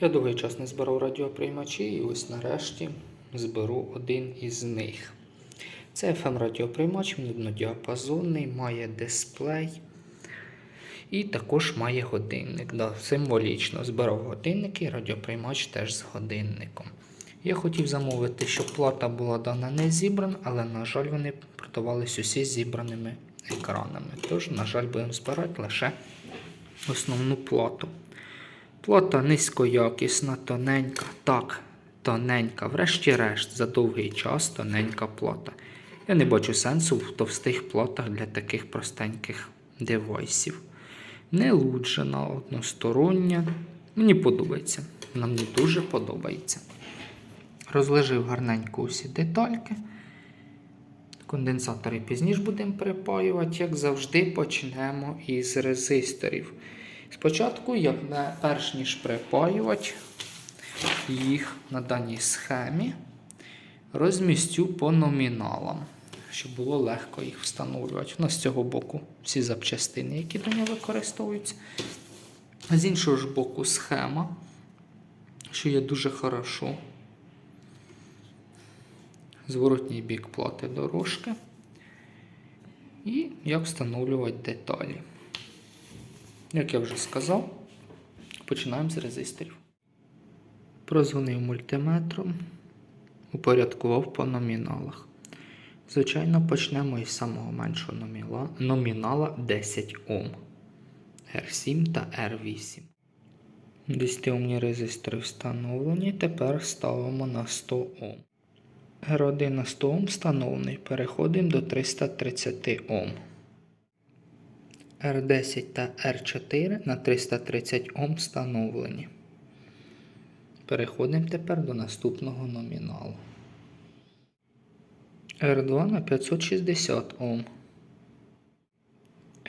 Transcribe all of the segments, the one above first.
Я довгий час не збирав радіоприймачі і ось нарешті зберу один із них. Це FM радіоприймач, міднодіапазонний, має дисплей і також має годинник. Да, символічно збирав годинник і радіоприймач теж з годинником. Я хотів замовити, щоб плата була дана не зібрана, але, на жаль, вони продавались усі зібраними екранами. Тож, на жаль, будемо збирати лише основну плату. Плата низькоякісна, тоненька. Так, тоненька. Врешті-решт, за довгий час тоненька плата. Я не бачу сенсу в товстих платах для таких простеньких девайсів. Не луджена, одностороння. Мені подобається. Вона мені дуже подобається. Розложив гарненько усі детальки. Конденсатори пізніше будемо припаювати, як завжди, почнемо із резисторів. Спочатку, я перш ніж припаювати їх на даній схемі, розмістю по номіналам, щоб було легко їх встановлювати. У нас з цього боку всі запчастини, які до нього використовуються. З іншого ж боку схема, що є дуже хорошо. Зворотній бік плати дорожки. І як встановлювати деталі. Як я вже сказав, починаємо з резисторів. Прозвонив мультиметром, упорядкував по номіналах. Звичайно, почнемо із самого меншого номіла, номінала 10 Ом. R7 та R8. 10-омні резистори встановлені. Тепер ставимо на 100 Ом. R1 на 100 Ом встановлений. Переходимо до 330 Ом. R10 та R4 на 330 Ом встановлені. Переходимо тепер до наступного номіналу. R2 на 560 Ом.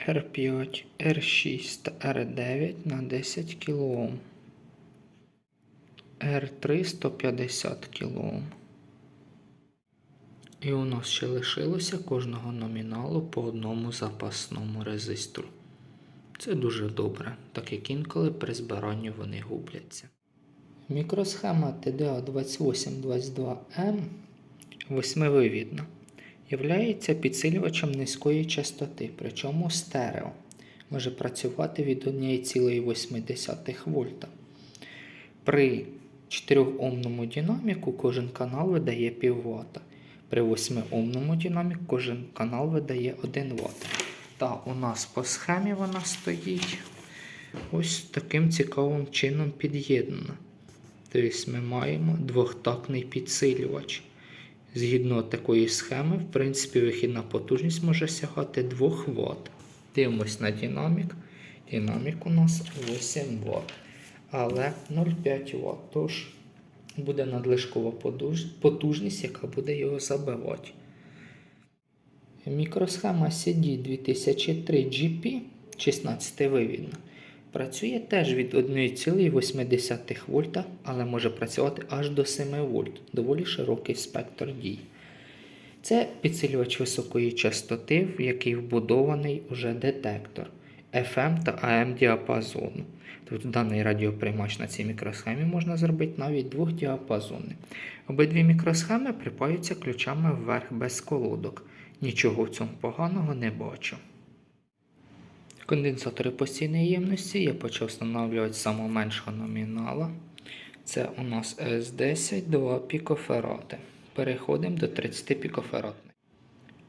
R5, R6 та R9 на 10 кОм. R3 150 кОм. І у нас ще лишилося кожного номіналу по одному запасному резистору. Це дуже добре, так як інколи при збиранні вони губляться. Мікросхема TDA2822M восьмививідна. Являється підсилювачем низької частоти, причому стерео. Може працювати від 1,8 вольта. При 4-омному динаміку кожен канал видає пів Вт. При 8-омному динаміку кожен канал видає 1 Вт. Та у нас по схемі вона стоїть ось таким цікавим чином під'єднана. Тобто ми маємо двохтактний підсилювач. Згідно такої схеми, в принципі, вихідна потужність може сягати 2 Вт. Дивимось на динамік. Динамік у нас 8 Вт. Але 0,5 Вт. Тож буде надлишкова потужність, яка буде його забивати. Мікросхема CD 2003 GP 16 вивідна. Працює теж від 1,8 вольта, але може працювати аж до 7 вольт. Доволі широкий спектр дій. Це підсилювач високої частоти, в який вбудований уже детектор FM та AM діапазону. Тобто даний радіоприймач на цій мікросхемі можна зробити навіть двохдіапазонний. Обидві мікросхеми припаються ключами вверх без колодок. Нічого в цьому поганого не бачу. Конденсатори постійної ємності я почав встановлювати з самого меншого номінала. Це у нас S10 2 пікофарати. Переходимо до 30 пікофаратних.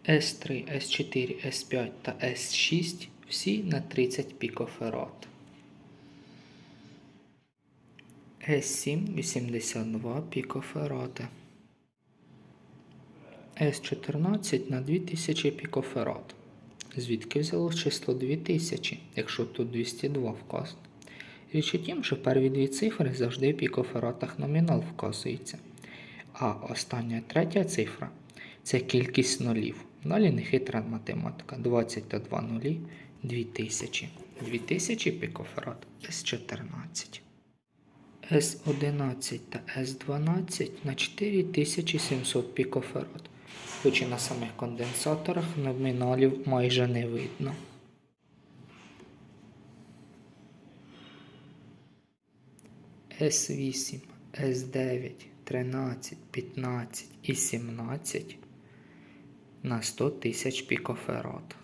S3, S4, S5 та S6 всі на 30 пікофарад. S7 82 пікофарати. S14 на 2000 пікофарад. Звідки взялось число 2000, якщо тут 202 вказано? Річ у тім, що перві дві цифри завжди в пікофаратах номінал вказується. А остання третя цифра це кількість нулів. Далі нехитра математика. 20 та 2 нулі 2000. 2000 пікофарад С14. С11 та С12 на 4700 пікофарад. Хоч і на самих конденсаторах номіналів майже не видно. S8, S9, 13, 15 і 17 на 100 тисяч пікофарад.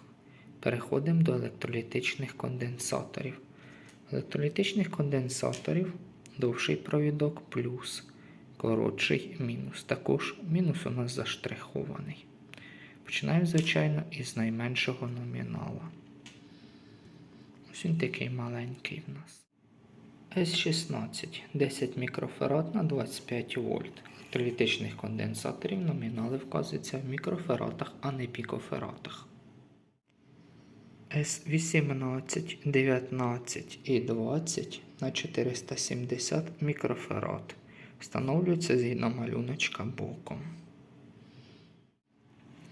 Переходимо до електролітичних конденсаторів. Електролітичних конденсаторів довший провідок плюс, коротший мінус. Також мінус у нас заштрихований. Починаємо, звичайно, із найменшого номінала. Ось він такий маленький в нас. S16 10 мікрофарад на 25 вольт. Електролітичних конденсаторів номінали вказуються в мікрофарадах, а не пікофарадах. S18, 19 і 20 на 470 мікрофарад. Встановлюється згідно малюночка боком.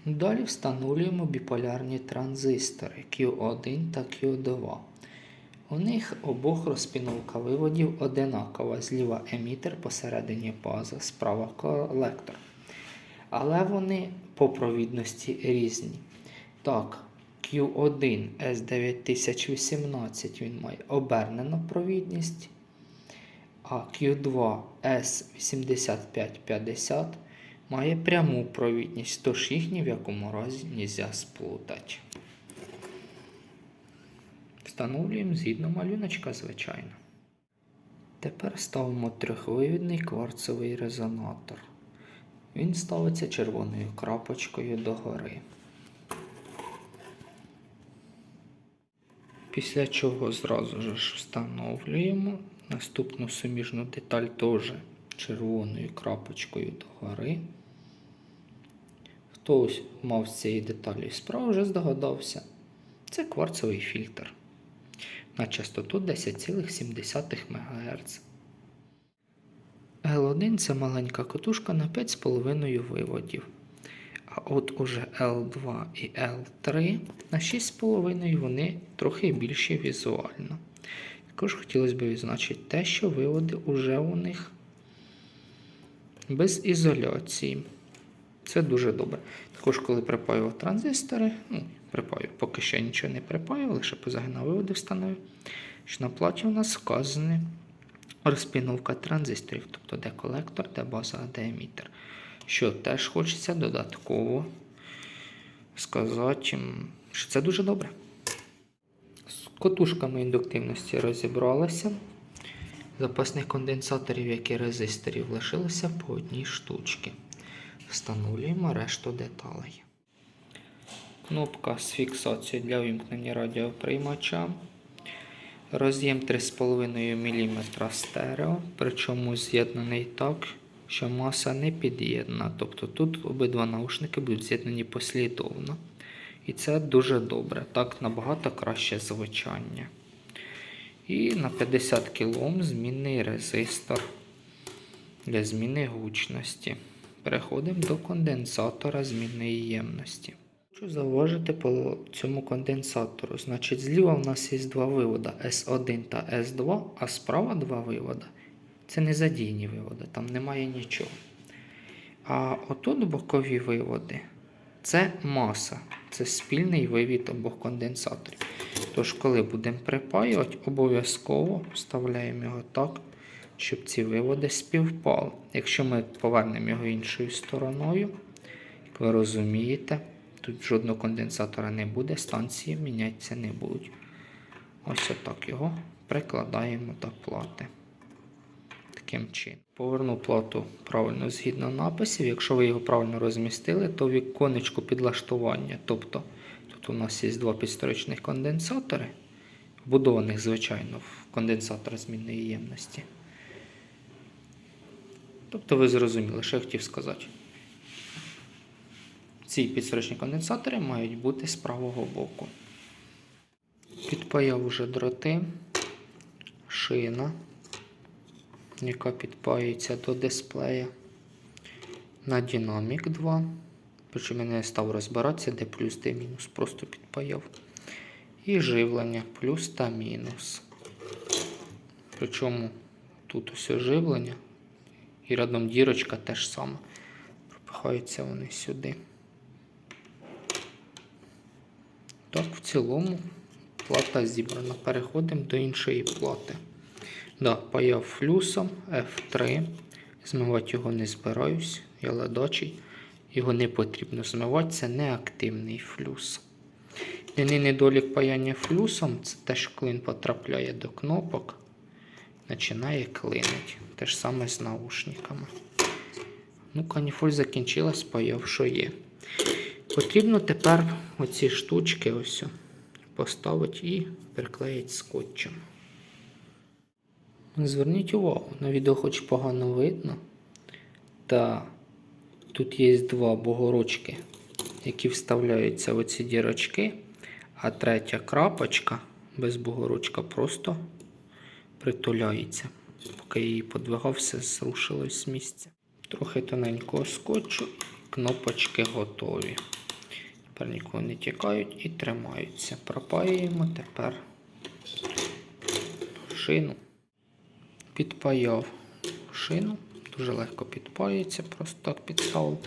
Далі встановлюємо біполярні транзистори Q1 та Q2. У них обох розпіновка виводів одинакова. Зліва емітер, посередині база, справа колектор. Але вони по провідності різні. Так, Q1 S9018 він має обернену провідність, а Q2 S8550 має пряму провідність, тож їх в якому разі не можна сплутати. Встановлюємо згідно малюночка, звичайно. Тепер ставимо трьохвивідний кварцевий резонатор. Він ставиться червоною крапочкою догори. Після чого зразу ж встановлюємо наступну суміжну деталь теж червоною крапочкою догори. Хтось мав з цієї деталі справа вже здогадався. Це кварцевий фільтр на частоту 10,7 МГц. L1 це маленька катушка на 5,5 виводів. А от уже L2 і L3 на 6,5 вони трохи більші візуально. Також хотілося б відзначити те, що виводи вже у них без ізоляції. Це дуже добре. Також, коли припаював транзистори, ну, припаю, поки ще нічого не припаював, лише позагинав виводи встановив, що на платі у нас вказана розпіновка транзисторів, тобто де колектор, де база, де емітер. Що теж хочеться додатково сказати, що це дуже добре. З котушками індуктивності розібралися. Запасних конденсаторів, як і резисторів, лишилося по одній штучці. Встановлюємо решту деталей. Кнопка з фіксацією для вимкнення радіоприймача. Роз'єм 3,5 мм стерео, причому з'єднаний так, що маса не під'єднана. Тобто тут обидва наушники будуть з'єднані послідовно. І це дуже добре. Так набагато краще звучання. І на 50 кОм змінний резистор для зміни гучності. Переходимо до конденсатора змінної ємності. Хочу зауважити по цьому конденсатору. Значить, зліва в нас є два виводи S1 та S2, а справа два виводи. Це не задійні виводи, там немає нічого. А отут бокові виводи це маса, це спільний вивід обох конденсаторів. Тож, коли будемо припаювати, обов'язково вставляємо його так, щоб ці виводи співпали. Якщо ми повернемо його іншою стороною, як ви розумієте, тут жодного конденсатора не буде, станції мінятися не будуть. Ось отак його прикладаємо до плати. Таким чином. Поверну плату правильно згідно написів. Якщо ви його правильно розмістили, то віконечку підлаштування. Тобто тут у нас є два підстрочних конденсатори, вбудованих, звичайно, в конденсатор змінної ємності. Тобто ви зрозуміли, що я хотів сказати. Ці підстрочні конденсатори мають бути з правого боку. Підпаяв уже дроти, шина, яка підпаюється до дисплея. На динамік 2. Причому я не став розбиратися, де плюс, де мінус, просто підпаяв. І живлення плюс та мінус. Причому тут усе живлення. І рядом дірочка теж саме. Пропихаються вони сюди. Так, в цілому плата зібрана. Переходимо до іншої плати. Да, паяв флюсом F3. Змивати його не збираюсь, я ледачий. Його не потрібно змивати, це неактивний флюс. Єдиний недолік паяння флюсом це те, що клин потрапляє до кнопок, починає клинить. Те ж саме з наушниками. Ну, каніфоль закінчилась, паяв, що є. Потрібно тепер оці штучки ось поставити і приклеїти скотчем. Зверніть увагу, на відео хоч погано видно. Та тут є два богорочки, які вставляються в оці дірочки, а третя крапочка без богорочка просто притуляється. Поки її подвигав, все зрушилось з місця. Трохи тоненького скотчу, кнопочки готові. Тепер ніколи не тікають і тримаються. Пропаюємо тепер шину. Підпаяв шину. Дуже легко підпаюється, просто так підставив.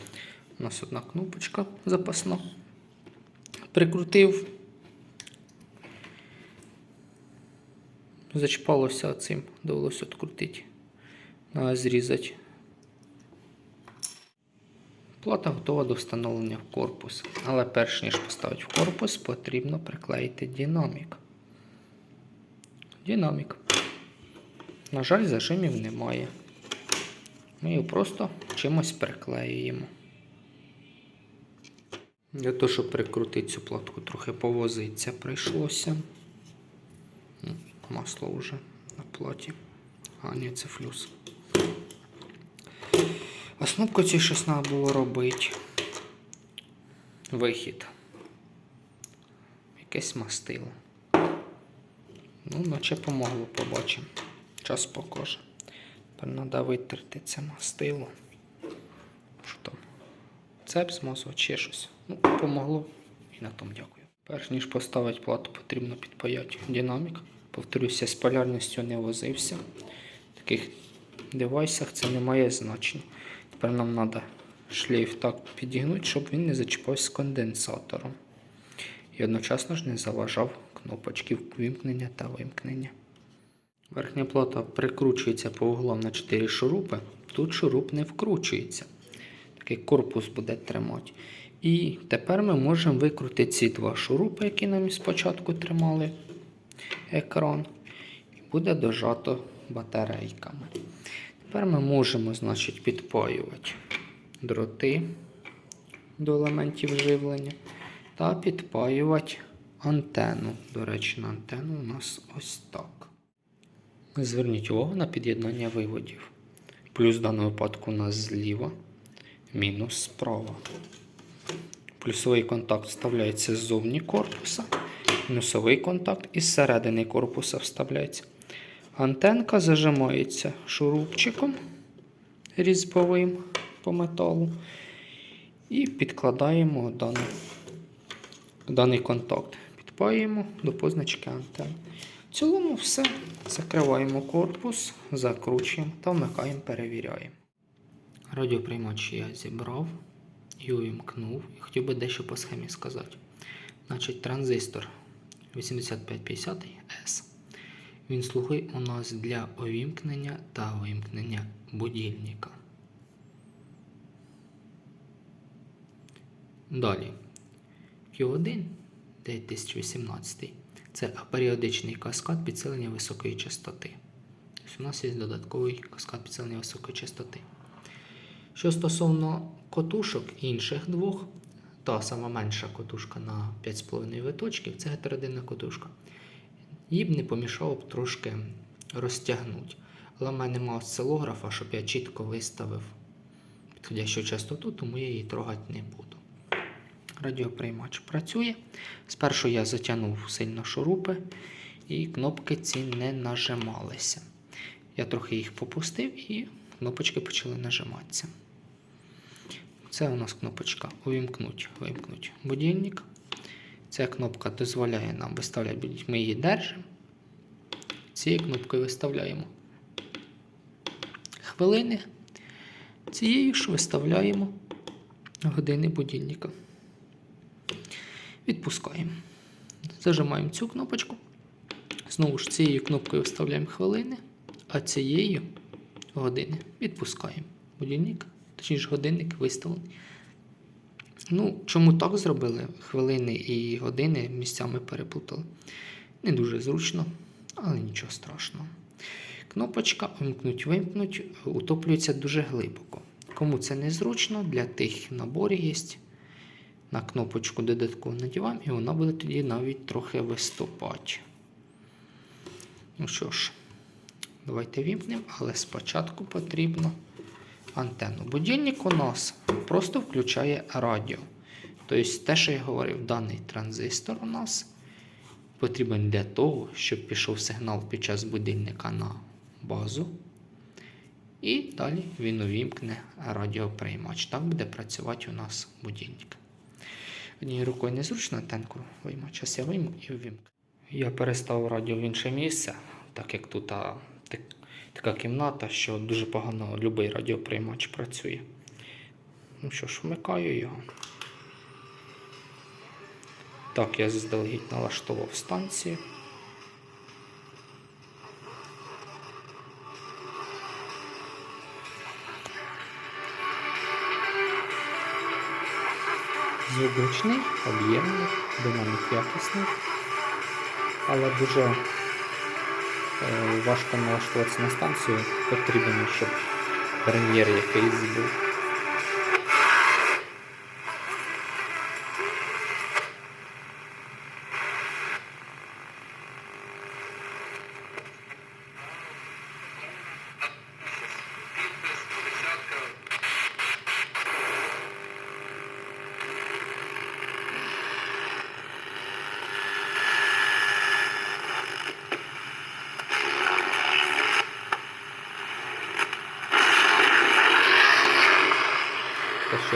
У нас одна кнопочка запасна. Прикрутив. Зачіпалося цим, довелося відкрутити. Зрізати. Плата готова до встановлення в корпус. Але перш ніж поставити в корпус, потрібно приклеїти динамік. Динамік. На жаль, зажимів немає. Ми його просто чимось приклеюємо. Для того, щоб прикрутити цю платку, трохи повозитися прийшлося. Ну, Масло вже на платі. А, ні, це флюс. А з щось треба було робити. Вихід. Якесь мастило. Ну, наче помогло, побачимо. Час покаже. Треба витерти це мастило. Що там? Цеп змазав чи щось. Ну, помогло. І на тому дякую. Перш ніж поставити плату, потрібно підпаяти динамік. Повторюся, з полярністю не возився. В таких девайсах це не має значення. Тепер нам треба шлейф так підігнути, щоб він не зачіпався з конденсатором. І одночасно ж не заважав кнопочки вимкнення та вимкнення. Верхня плата прикручується по углам на 4 шурупи. Тут шуруп не вкручується. Такий корпус буде тримати. І тепер ми можемо викрутити ці два шурупи, які нам спочатку тримали екран. І буде дожато батарейками. Тепер ми можемо значить, підпаювати дроти до елементів живлення та підпаювати антенну. До речі, на антенну у нас ось так. Зверніть увагу на під'єднання виводів. Плюс в даному випадку у нас зліва, мінус справа. Плюсовий контакт вставляється ззовні корпуса, мінусовий контакт із середини корпуса вставляється. Антенка зажимається шурупчиком різьбовим по металу. І підкладаємо даний, даний контакт. Підпаємо до позначки антени. В цілому все. Закриваємо корпус, закручуємо та вмикаємо, перевіряємо. Радіоприймач я зібрав і увімкнув. І хотів би дещо по схемі сказати. Значить, транзистор 8550S. Він слугує у нас для увімкнення та вимкнення будильника. Далі. Q1 2018 це аперіодичний каскад підсилення високої частоти. Тобто у нас є додатковий каскад підсилення високої частоти. Що стосовно котушок інших двох, та сама менша котушка на 5,5 виточків це гетеродинна котушка. Їй б не помішало б трошки розтягнути. Але в мене немає осцилографа, щоб я чітко виставив підходящу частоту, тому я її трогати не буду. Радіоприймач працює. Спершу я затягнув сильно шурупи, і кнопки ці не нажималися. Я трохи їх попустив і кнопочки почали нажиматися. Це у нас кнопочка Увімкнуть, вимкнуть будильник. Ця кнопка дозволяє нам виставляти. Ми її держимо. Цією кнопкою виставляємо хвилини. Цією ж виставляємо години будильника. Відпускаємо. Зажимаємо цю кнопочку. Знову ж цією кнопкою вставляємо хвилини, А цієї години відпускаємо. Будильник, точніше годинник виставлений. Ну, чому так зробили? Хвилини і години місцями переплутали. Не дуже зручно, але нічого страшного. Кнопочка вимкнуть, вимкнуть, утоплюється дуже глибоко. Кому це не зручно, для тих наборів є. На кнопочку додатково надіваємо, і вона буде тоді навіть трохи виступати. Ну що ж, давайте вімкнемо, але спочатку потрібно антенну. Будильник у нас просто включає радіо. Тобто, те, що я говорив, даний транзистор у нас потрібен для того, щоб пішов сигнал під час будильника на базу. І далі він увімкне радіоприймач. Так буде працювати у нас будильник. Однією рукою незручно антенку вийму. Я вийму і увімкну. Я перестав радіо в інше місце, так як тут а, так, така кімната, що дуже погано будь-який радіоприймач працює. Ну що ж, вмикаю його. Так, я заздалегідь налаштував станцію. Звук об'ємний, динамік якісний, але дуже е, важко налаштуватися на станцію. Потрібно, щоб прем'єр якийсь був.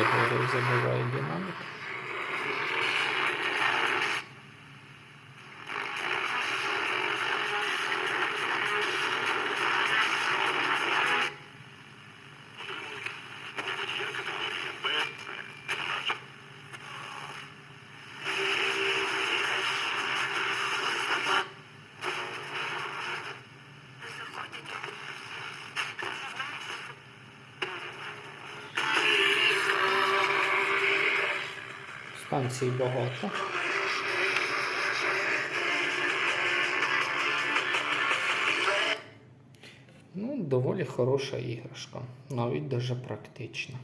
Те, що я говорив, Станцій багато. Ну, доволі хороша іграшка, навіть дуже практична.